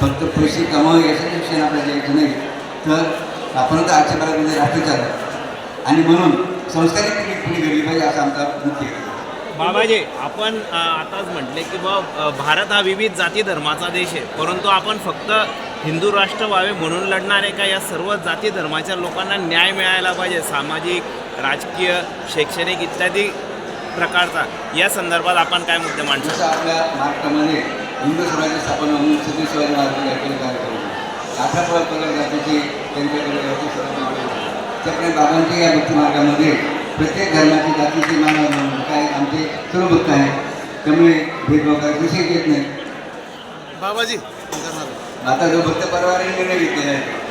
फक्त पैसे कमावून याचं शिक्षण आपल्याला द्यायचं नाही. तर आपण तर आजच्या काळामध्ये राष्ट्र चालत आणि म्हणून संस्कारिक पिढी पिढी घडली पाहिजे असा आमचा मुख्य. बाबाजी आपण आताच म्हटले की बा भारत हा विविध जाती धर्माचा देश आहे. परंतु आपण फक्त हिंदू राष्ट्र व्हावे म्हणून लढणार आहे का? या सर्व जाती धर्माच्या लोकांना न्याय मिळायला पाहिजे. सामाजिक राजकीय शैक्षणिक इत्यादी प्रकारचा. या संदर्भात आपण काय मुद्दे मांडतो आपल्या महाराष्ट्रामध्ये हिंदू स्वराज्य स्थापना म्हणून छत्रपती शिवाजी महाराजांनी केले? कार्यक्रम अठरा पगड पगड जातीचे त्यांच्याकडे त्याप्रमाणे बाबांच्या या भक्ती मार्गामध्ये प्रत्येक धर्माची जातीची मानव काय आमचे सर्व भक्त आहेत त्यामुळे भेदभाव करायचा विषय येत नाही. बाबाजी. आता जो भक्त परवाराने निर्णय घेतलेला आहे.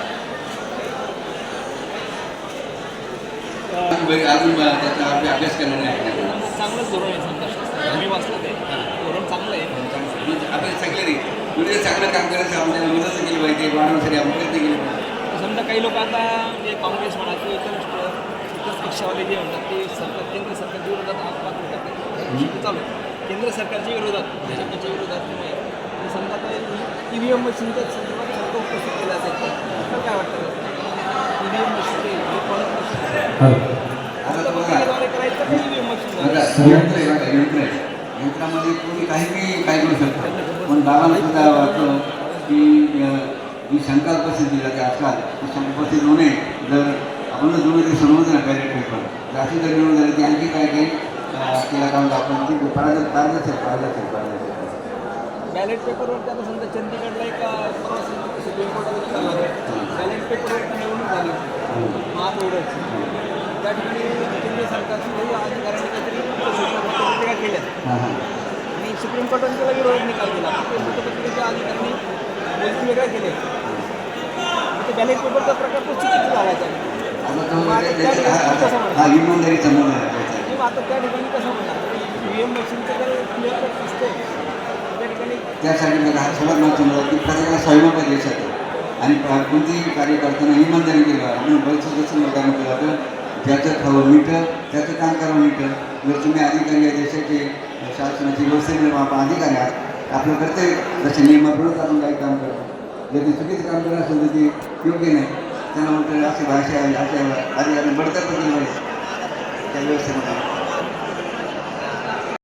अजून त्याचा अभ्या- अभ्यास करणार नाही चांगलंच धोरण आहे समजा मी वाचलं ते धोरण चांगलं आहे म्हणजे आपण सांगितलं नाही म्हणजे चांगलं काम करायचं आपल्याला मदत केली पाहिजे वाढवण्यासाठी आपण प्रयत्न केले पाहिजे. समजा काही लोक आता म्हणजे काँग्रेस म्हणा किंवा इतर इतर पक्षावाले जे म्हणतात ते सरकार केंद्र सरकारच्या विरोधात आत्महत्या करतात. ते चालू. केंद्र सरकारच्या विरोधात भाजपच्या विरोधात किंवा समजा आता ई व्ही एम मशीनच्या संदर्भात शंका उपस्थित केल्या जातात तर काय वाटतं? ई व्ही एम मशीन बघा. यंत्र यंत्रामध्ये कोणी काही काय करू शकतो. पण बाबांना सुद्धा वाटतं की जी शंका उपस्थित केली जाते आजकाल ती शंका उपस्थित होऊ नये. जर आपण दोन दिवस समजलं ना बॅलेट पेपर अशी जर निवडून झाली की आणखी काय काही केला काम आपण ती पारदर्शक पारदर्शक पारदर्शक पारदर्शक बॅलेट पेपरवरती आता समजा चंदीगडला एक परवा सुप्रीम कोर्टामध्ये चालू बॅलेट पेपरवरती निवडणूक झाली. होती महापौराची त्या ठिकाणी केंद्र सरकारची काही अधिकाऱ्यांनी काहीतरी केल्या. हां हां. सुप्रीम कोर्टाने त्याला विरोध निकाल दिला. ते मतपत्रिकेच्या अधिकाऱ्यांनी गोष्टी वेगळ्या केल्या. ते बॅलेट पेपरचा प्रकार तो चुकीचा झाला त्याने आता त्या ठिकाणी कसं म्हणणार एम मशीनचं जर क्लिअर कट असते त्या ठिकाणी त्यासाठी मला हा महत्त्वाचं की प्रत्येकाला स्वाभिमान आणि कोणतेही कार्य करताना इमानदारी केलं आपण बरेचसं जसं मतदान केलं होतं ज्याचं खावं मिठं त्याचं काम करावं मिठं जर तुम्ही अधिकारी आहे देशाचे शासनाची व्यवस्थेने आपण अधिकारी आहात. आपलं कर्तव्य जसे नियमाप्रमाणे आपण काही काम करतो जर ते चुकीचं काम करत असेल तर ते योग्य नाही. त्यांना म्हणतो अशी भाषा आहे अशा अधिकाऱ्यांनी बडतर्फ केलं त्या व्यवस्थेमध्ये.